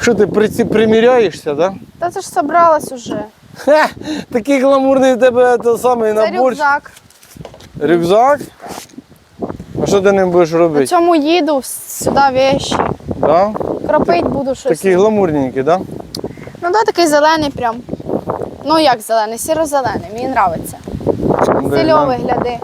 Що ти приці- приміряєшся, да? Та це ж собралась уже. Хе, такий гламурний в тебе той самий Це набор. рюкзак. Рюкзак? А що ти ним будеш На робити? цьому їду сюди вещі. Да? Кропить буду щось. Такий гламурненький, да? Ну да, такий зелений прям. Ну як зелений, сіро-зелений, мені подобається. Стильовий, гляди.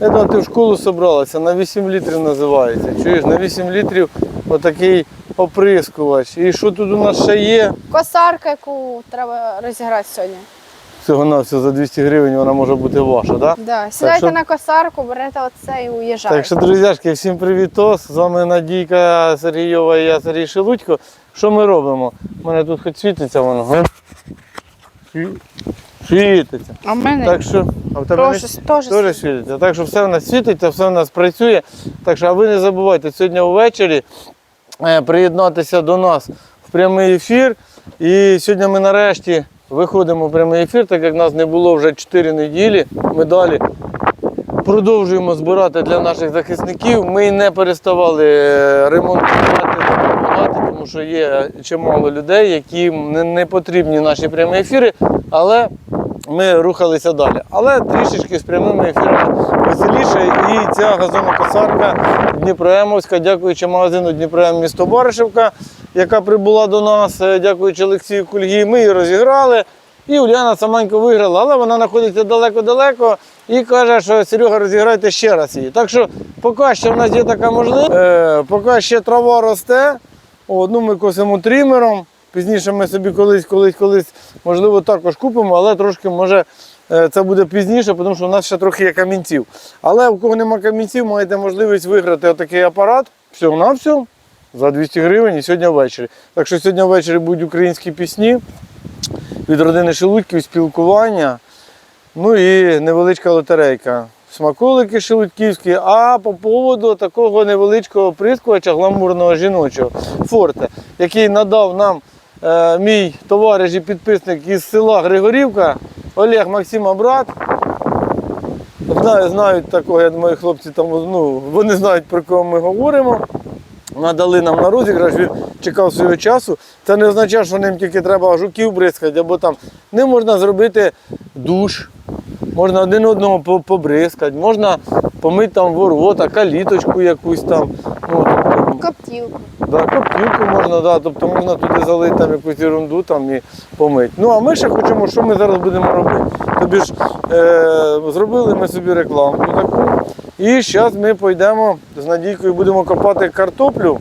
Я думаю, ти в школу зібралася, на 8 літрів називається. Чуєш, на 8 літрів отакий оприскувач. І що тут у нас ще є? Косарка, яку треба розіграти сьогодні. Всього на все за 200 гривень вона може бути ваша, так? Да? Да. Сідайте що- на косарку, берете оце і уїжджаєте. Так що, друзяшки, всім привітос. З вами Надійка Сергійова і я Сергій Шелудько. Що ми робимо? У мене тут хоч світиться воно. Світиться. А в мене Так що, а в тебе не теж, Теж світиться. Так що все в нас світиться, все в нас працює. Так що, а ви не забувайте, сьогодні ввечері приєднатися до нас в прямий ефір. І сьогодні ми нарешті виходимо в прямий ефір, так як нас не було вже 4 неділі. Ми далі продовжуємо збирати для наших захисників. Ми не переставали е, ремонтувати, тому що є чимало людей, яким не потрібні наші прямі ефіри, але ми рухалися далі. Але трішечки з прямими ефірами веселіше. І ця газонокосарка Дніпроемовська, дякуючи магазину Дніпроем місто Баришевка, яка прибула до нас, е, дякуючи Олексію Кульгі, ми її розіграли. І Уляна саменько виграла, але вона знаходиться далеко-далеко і каже, що Серега, розіграйте ще раз її. Так що поки що в нас є така можливість, е, поки ще трава росте, одну ми косимо тримером. Пізніше ми собі колись, колись, колись, можливо, також купимо, але трошки може е, це буде пізніше, тому що у нас ще трохи є камінців. Але у кого нема камінців, маєте можливість виграти отакий апарат всього на всього за 200 гривень і сьогодні ввечері. Так що сьогодні ввечері будуть українські пісні від родини Шелудьків, спілкування. Ну і невеличка лотерейка. Смаколики шелудьківські, а по поводу такого невеличкого прискувача гламурного жіночого форте, який надав нам е, мій товариш і підписник із села Григорівка, Олег Максима брат. Знаю, знають такого, я думаю, хлопці там, ну, вони знають, про кого ми говоримо. Надали нам на розіграш, він чекав свого часу. Це не означає, що ним тільки треба жуків бризкати, або там ним можна зробити душ, можна один одного побризкати, можна помити там ворота, каліточку якусь там. Ну, коптілку. Да, коптілку можна, да, тобто можна туди залити там якусь ерунду там і помити. Ну а ми ще хочемо, що ми зараз будемо робити. Тобі ж е, зробили ми собі рекламку таку. І зараз ми пойдемо з Надійкою будемо копати картоплю,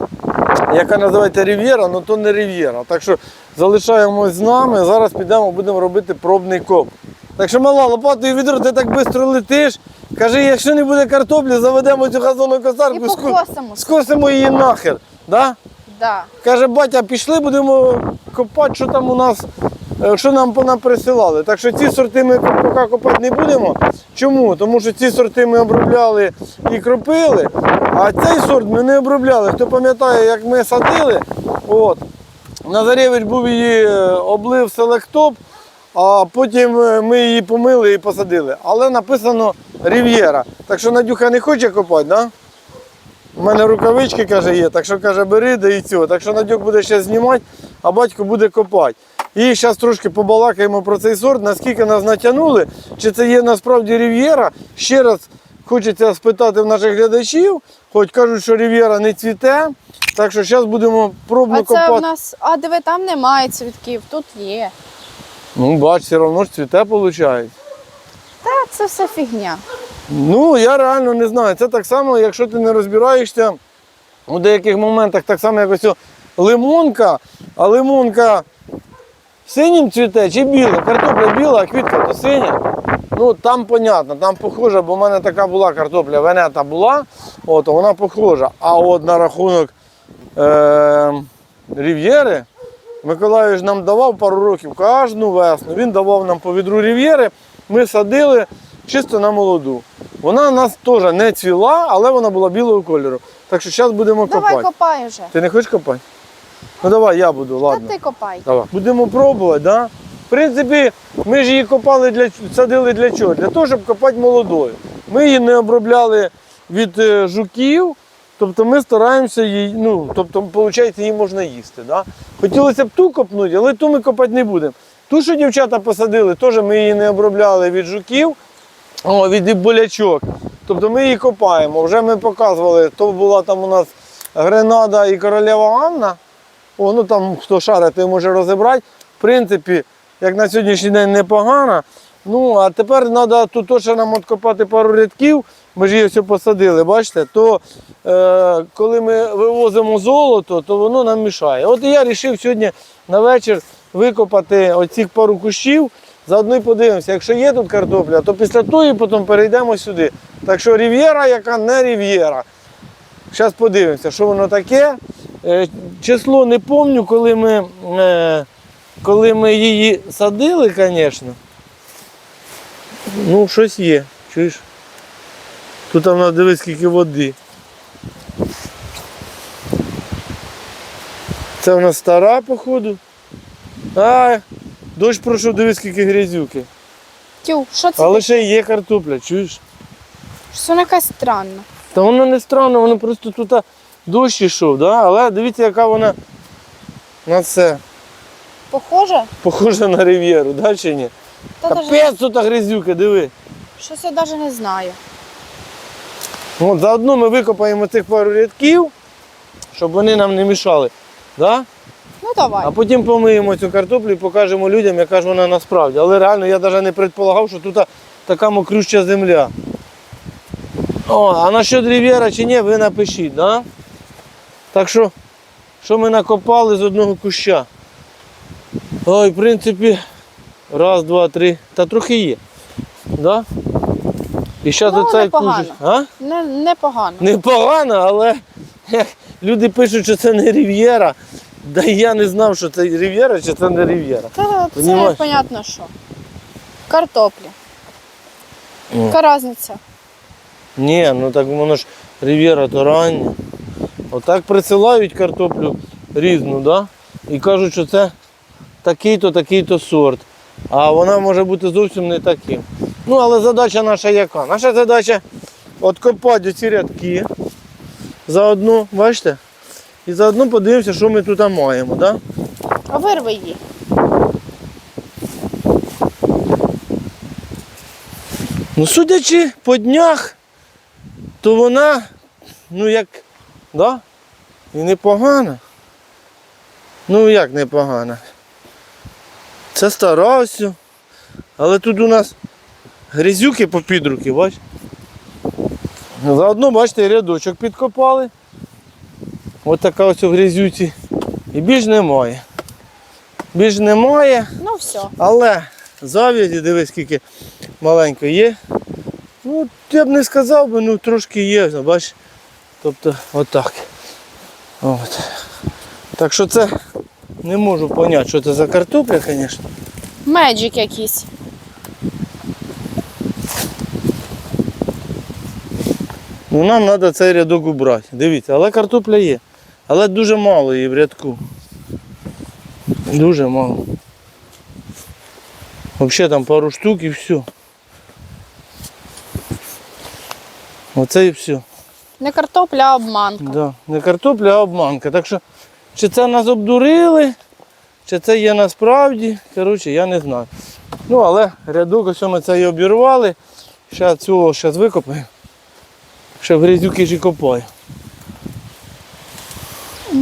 яка називається Рів'єра, але то не Рів'єра. Так що залишаємось з нами. Зараз підемо, будемо робити пробний коп. Так що мала лопатою відро, ти так швидко летиш. Кажи, якщо не буде картоплі, заведемо цю газонну І косарку, скосимо її нахер. Да? Да. Каже, батя, пішли, будемо копати, що там у нас, е, що нам понаприсилали. Так що ці сорти ми поки копати не будемо. Чому? Тому що ці сорти ми обробляли і кропили, а цей сорт ми не обробляли. Хто пам'ятає, як ми садили, от, Назаревич був її е, облив селектоп, а потім е, ми її помили і посадили. Але написано Рів'єра. Так що Надюха не хоче копати, так? Да? У мене рукавички каже, є, так що каже, бери да і цього. Так що Надюк буде ще знімати, а батько буде копати. І зараз трошки побалакаємо про цей сорт, наскільки нас натягнули, чи це є насправді рів'єра. Ще раз хочеться спитати в наших глядачів, хоч кажуть, що рів'єра не цвіте. Так що зараз будемо пробно А це копати. в нас. А диви, там немає цвітків, тут є. Ну, бач, все одно ж цвіте виходить. Та це все фігня. Ну, я реально не знаю. Це так само, якщо ти не розбираєшся у деяких моментах, так само, як ось лимонка, а лимонка синім цвіте чи біле? Картопля біла, а квітка то синя. Ну там понятно, там похоже, бо в мене така була картопля, венета була, от, вона похожа. А от на рахунок е- рів'єри, Миколаївич нам давав пару років кожну весну. Він давав нам по відру рів'єри. Ми садили чисто на молоду. Вона у нас теж не цвіла, але вона була білого кольору. Так що зараз будемо копати. Давай копай вже. Ти не хочеш копати? Ну давай, я буду, Та ти копай. Давай. Будемо пробувати, да? В принципі, ми ж її копали для садили для чого? Для того, щоб копати молодою. Ми її не обробляли від е, жуків, Тобто ми стараємося її, ну, тобто, виходить, її можна їсти. Да? Хотілося б ту копнути, але ту ми копати не будемо. Ту, що дівчата посадили, теж ми її не обробляли від жуків, о, від болячок. Тобто ми її копаємо. Вже ми показували, то була там у нас Гренада і королева Анна. О, ну там хто шарить, той може розібрати. В принципі, як на сьогоднішній день непогано. Ну, а тепер треба тут точно нам откопати пару рядків. Ми ж її все посадили, бачите, то е, коли ми вивозимо золото, то воно нам мішає. От і я вирішив сьогодні на вечір викопати оцих пару кущів. Заодно й подивимося, якщо є тут картопля, то після тої потім перейдемо сюди. Так що рів'єра, яка не рів'єра. Зараз подивимося, що воно таке. Е, Число не пам'ятаю, коли ми, е, коли ми її садили, звісно. Ну, щось є. Чуєш? Тут там на дивись, скільки води. Це в нас стара, походу. А, дощ пройшов, дивись, скільки грязюки. Тю, що це? Але ще є картопля, чуєш? Щось вона якась странна. Та воно не странно, воно просто тут дощ ішов, да? але дивіться, яка вона на це. Похоже? Похожа на рив'єру, да, чи ні? Та даже... Капець тут грязюки, диви. Щось я навіть не знаю. От заодно ми викопаємо цих пару рядків, щоб вони нам не мішали. Да? Ну давай. А потім помиємо цю картоплю і покажемо людям, яка ж вона насправді. Але реально я навіть не предполагав, що тут така мокрюща земля. О, а насчет рів'єра чи ні, ви напишіть, да? Так що, що ми накопали з одного куща? Ой, в принципі, раз, два, три. Та трохи є. Да? І зараз Ну, оцей непогано. кущик. Не, непогано. Непогано, але як люди пишуть, що це не рів'єра. Да я не знав, що це рів'єра чи це не рів'єра. Та це Понімаєш? понятно що. Картопля. О. Яка різниця? Ні, ну так воно ж рів'єра то рання. Отак присилають картоплю різну, да? і кажуть, що це такий-то, такий-то сорт. А вона може бути зовсім не таким. Ну, але задача наша яка? Наша задача откопати ці рядки заодно, бачите? І заодно подивимося, що ми тут маємо. Да? А вирви її. Ну, судячи по днях, то вона, ну як, да? І непогана. Ну як непогана. Це старався. Але тут у нас грязюки по підруки, бач. Заодно, бачите, рядочок підкопали. Ось така ось у грязюці. І більш немає. Більш немає. Ну все. Але зав'язі, дивись, скільки маленько є. Ну, я б не сказав би, ну трошки є, бачиш. Тобто отак. От. Так що це не можу зрозуміти, що це за картопля, звісно. Меджик якийсь. Ну нам треба цей рядок убрати. Дивіться, але картопля є. Але дуже мало її в рядку. Дуже мало. Взагалі там пару штук і все. Оце і все. Не картопля, а обманка. Да. Не картопля, а обманка. Так що, чи це нас обдурили, чи це є насправді, коротше, я не знаю. Ну, але рядок ось ми це і обірвали. Ще цього зараз викопаємо. Ще в грязюки ж і копаю.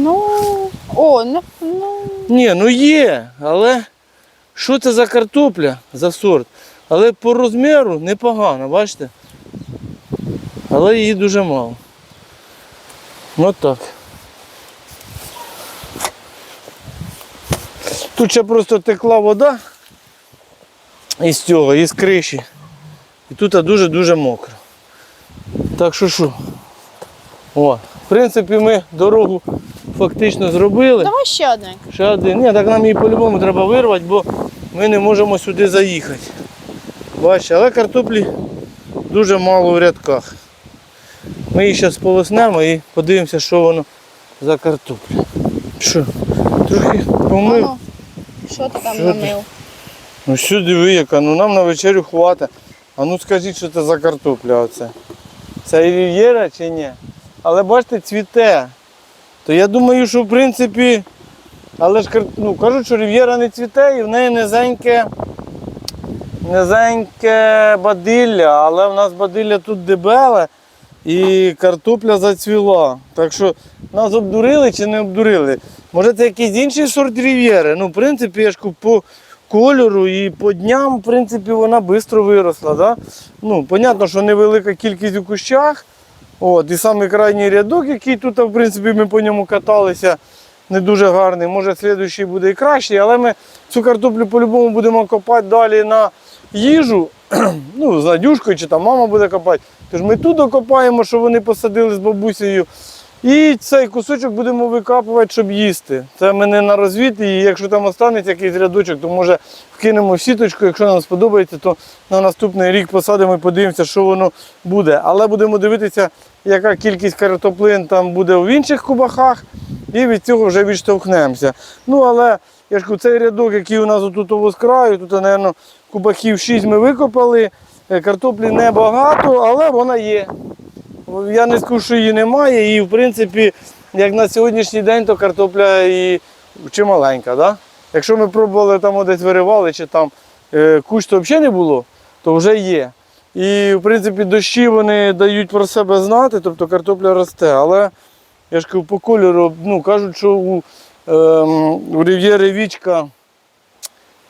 Ну. О, не, ну. Ні, ну є, але що це за картопля за сорт? Але по розміру непогано, бачите? Але її дуже мало. От так. Тут ще просто текла вода із цього, із криші. І тут дуже-дуже мокро. Так що що? О, в принципі, ми дорогу фактично зробили. Давай ще одне. Ще один. Ні, так нам її по-любому треба вирвати, бо ми не можемо сюди заїхати. Бачите, але картоплі дуже мало в рядках. Ми її зараз полоснемо і подивимося, що воно за картопля. Що? Трохи помив. Ану, що ти там Що ти? Ну що диви яка, ну нам на вечерю хватить. А ну скажіть, що це за картопля оце. Це рів'єра чи ні? Але бачите, цвіте. То я думаю, що в принципі, але ж ну, кажуть, що Рів'єра не цвіте і в неї низеньке, низеньке бадилля, але в нас бадилля тут дебеле і картопля зацвіла. Так що нас обдурили чи не обдурили? Може це якийсь інший сорт Рів'єри? Ну, в принципі, я ж по кольору і по дням, в принципі, вона швидко виросла. Да? Ну, понятно, що невелика кількість у кущах. От, і самий крайній рядок, який тут, в принципі, ми по ньому каталися, не дуже гарний. Може, слідуючий буде і кращий, але ми цю картоплю по-любому будемо копати далі на їжу. ну, з Надюшкою чи там мама буде копати. Тож ми тут докопаємо, що вони посадили з бабусею. І цей кусочок будемо викапувати, щоб їсти. Це ми не на розвід, і якщо там останеться якийсь рядочок, то може вкинемо в сіточку. Якщо нам сподобається, то на наступний рік посадимо і подивимося, що воно буде. Але будемо дивитися, яка кількість картоплин там буде в інших кубахах, і від цього вже відштовхнемося. Ну, але я ж кажу, цей рядок, який у нас тут з краю, тут, мабуть, кубахів 6 ми викопали. Е, Картоплі небагато, але вона є. Я не скажу, що її немає. І в принципі, як на сьогоднішній день, то картопля і чималенька. Да? Якщо ми пробували там десь виривали, чи там е, кущ то взагалі не було, то вже є. І в принципі дощі вони дають про себе знати, тобто картопля росте. Але я ж кажу, по кольору, ну кажуть, що у, ем, у Рів'єри вічка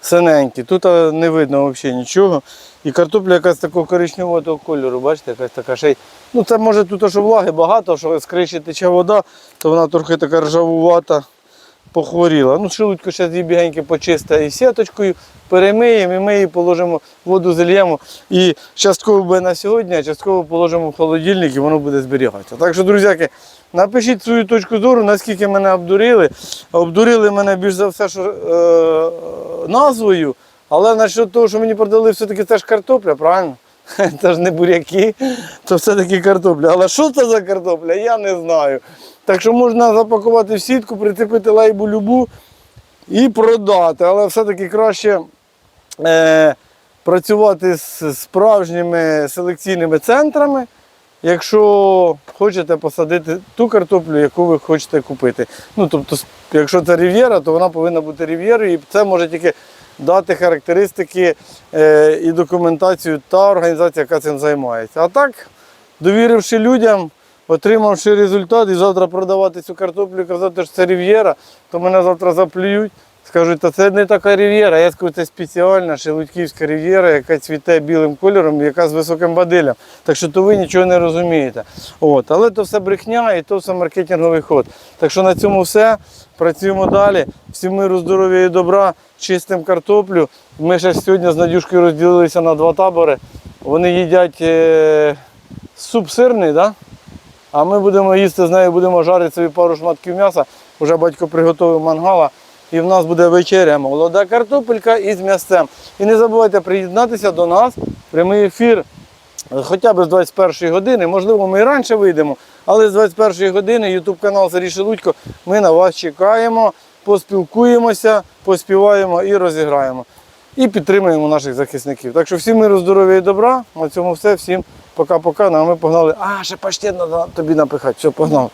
синенькі. Тут не видно взагалі нічого. І картопля якась такого коричневого кольору, бачите, якась така ще й. Ну це може тут, що влаги багато, що з криші тече вода, то вона трохи така ржавувата, похворіла. Ну, шелудько зараз її бігеньки почистить і сіточкою, перемиємо і ми її положимо, воду зальємо. І частково буде на сьогодні, а частково положимо в холодильник і воно буде зберігатися. Так що, друзяки, напишіть свою точку зору, наскільки мене обдурили. Обдурили мене більш за все, що е, назвою. Але насчет того, що мені продали, все-таки це ж картопля, правильно? Це ж не буряки, то все-таки картопля. Але що це за картопля, я не знаю. Так що можна запакувати в сітку, прицепити лейбу любу і продати. Але все-таки краще е, працювати з справжніми селекційними центрами, якщо хочете посадити ту картоплю, яку ви хочете купити. Ну, тобто, якщо це рів'єра, то вона повинна бути рів'єрою, і це може тільки дати характеристики е, і документацію та організація, яка цим займається. А так, довіривши людям, отримавши результат і завтра продавати цю картоплю казати, що це рів'єра, то мене завтра заплюють. Скажуть, та це не така рів'єра. Я скажу, це спеціальна шелудьківська рів'єра, яка цвіте білим кольором, яка з високим бадилем. Так що то ви нічого не розумієте. От. Але то все брехня і то все маркетинговий ход. Так що на цьому все. Працюємо далі. Всім миру, здоров'я і добра, чистим картоплю. Ми ще сьогодні з Надюшкою розділилися на два табори. Вони їдять е, суп сирний, да? а ми будемо їсти з нею, будемо жарити собі пару шматків м'яса. Уже батько приготував мангала. І в нас буде вечеря, молода картопелька із м'ясцем. І не забувайте приєднатися до нас. Прямий ефір хоча б з 21 години. Можливо, ми і раніше вийдемо, але з 21 години YouTube канал Сергій Шелудько. Ми на вас чекаємо, поспілкуємося, поспіваємо і розіграємо. І підтримуємо наших захисників. Так що всім миру, здоров'я і добра. На цьому все. Всім пока-пока. Ну, а ми погнали. А, ще паштет треба тобі напихати. Все, погнав.